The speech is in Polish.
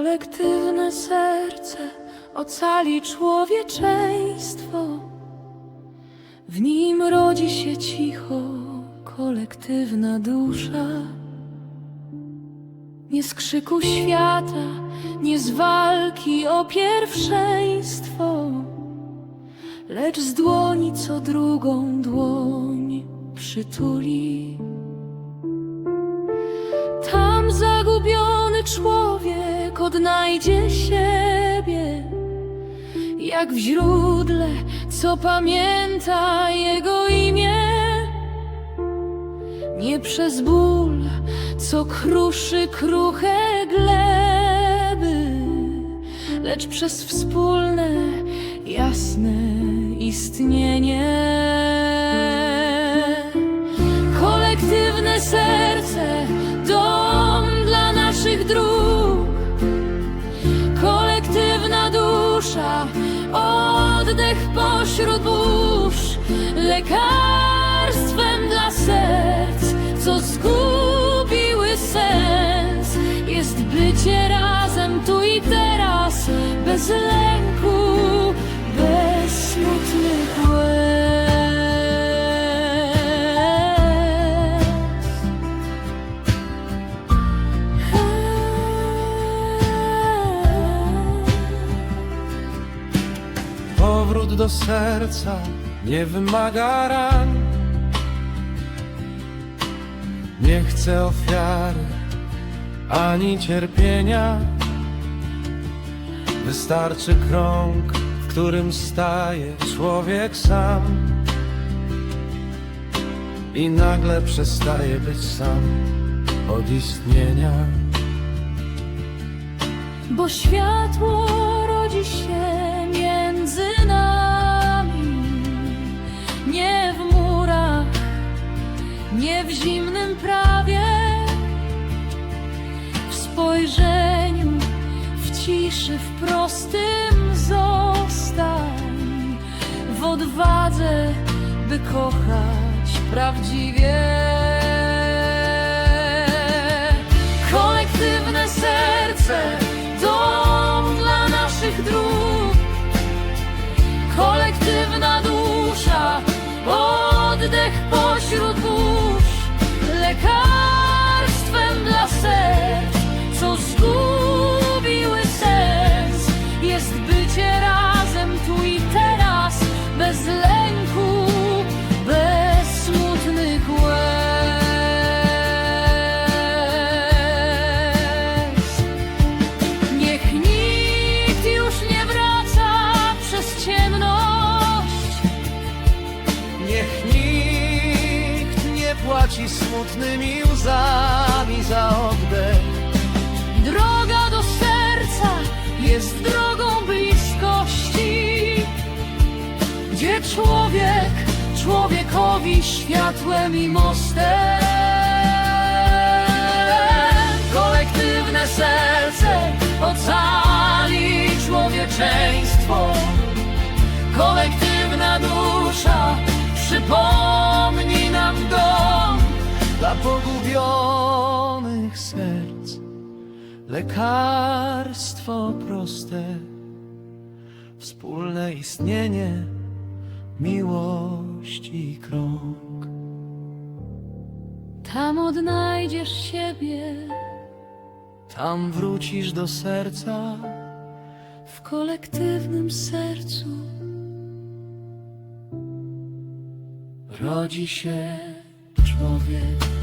Kolektywne serce ocali człowieczeństwo. W nim rodzi się cicho kolektywna dusza. Nie z krzyku świata, nie z walki o pierwszeństwo, lecz z dłoni co drugą dłoń przytuli. Tam zagubiony człowiek odnajdzie siebie, jak w źródle, co pamięta jego imię. Nie przez ból, co kruszy kruche gleby, lecz przez wspólne, jasne istnienie. Dusza, oddech pośród burz. Lekarstwem dla serc, co zgubiły sens. Jest bycie razem tu i teraz, bez lęku, Powrót do serca nie wymaga ran. Nie chcę ofiary ani cierpienia. Wystarczy krąg, w którym staje człowiek sam. I nagle przestaje być sam od istnienia. Bo światło rodzi się nie w zimnym prawie, w spojrzeniu, w ciszy, w prostym zostań, w odwadze, by kochać prawdziwie. Kolektywne serce, dom dla naszych dróg. Kolektywna dusza, oddech pośród Bycie razem tu i teraz, bez lęku, bez smutnych łez. Niech nikt już nie wraca przez ciemność. Niech nikt nie płaci smutnymi łzami za oddech. Droga do serca jest drogą człowiek człowiekowi światłem i mostem. Kolektywne serce ocali człowieczeństwo. Kolektywna dusza przypomni nam dom dla pogubionych serc lekarstwo proste, wspólne istnienie, miłość i krąg. Tam odnajdziesz siebie Tam wrócisz do serca, w kolektywnym sercu. rodzi się człowiek.